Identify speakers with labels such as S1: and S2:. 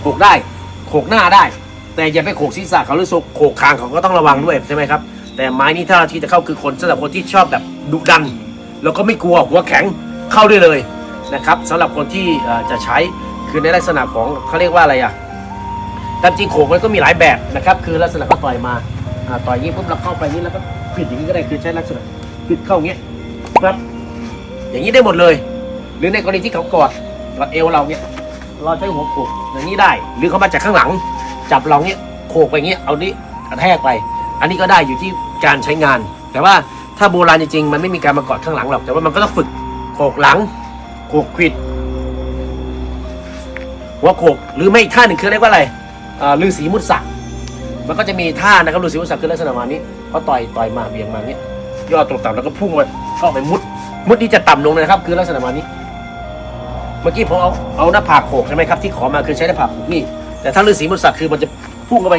S1: โขกได้โขกหน้าได้ แต่อย่าไปโขกศีรษะเขาหรือโขกคางเขาก็ต้องระวังด้วยใช่ไหมครับ แต่ไม้นี้ถ้าที่จะเข้าคือคนสำหรับคนที่ชอบแบบดุดัน แล้วก็ไม่กลัวหัวแข็งเข้าได้เลยนะครับสำหรับคนที่จะใช้คือในลักษณะของเขาเรียกว่าอะไรอะตามจริงโขกมันก็มีหลายแบบนะครับ คือลักษณะก็ต่อยมาต่อยอย่งนี้ปุ๊บเราเข้าไปนี่แล้วก็ปิดอย่างนี้ก็ได้คือใช้ลักษณะปิดเข้าอย่างเงี้ยครับ อย่างนี้ได้หมดเลย หรือในกรณีที่เขากอดเราเอวเราเนี้ย เราใช้หัวโขกอย่างนี้ได้ หรือเขามาจากข้างหลัง จับเราเนี้ยโขกไปเงี้ยเอานี้กระแทกไป อันนี้ก็ได้อยู่ที่การใช้งาน แต่ว่าถ้าโบราณจริงๆมันไม่มีการมากอดข้างหลังหรอกแต่ว่ามันก็ต้องฝึกโขกหลังโขกควิดหัวโขกหรือไม่อีกท่าหนึ่งคือเรียกว่าอะไรลือสีมุดสักมันก็จะมีท่านะครับลือสีมุดสักคือลักษณะมานี้เขาต่อยต่อยมาเบี่ยงมาเนี้ยย่อตรงต่ำแล้วก็พุ่งมาเข้าไปมุด มุดนี่จะต่ำลงนะครับ คือลักษณะมานี้ เมื่อกี้ผมเอาเอาหน้าผากโขกใช่ไหมครับที่ขอมาคือใช้หน้าผากโขกนี่แต่ถ้าลือสีมุดสักคือมันจะพุ่งเข้าไป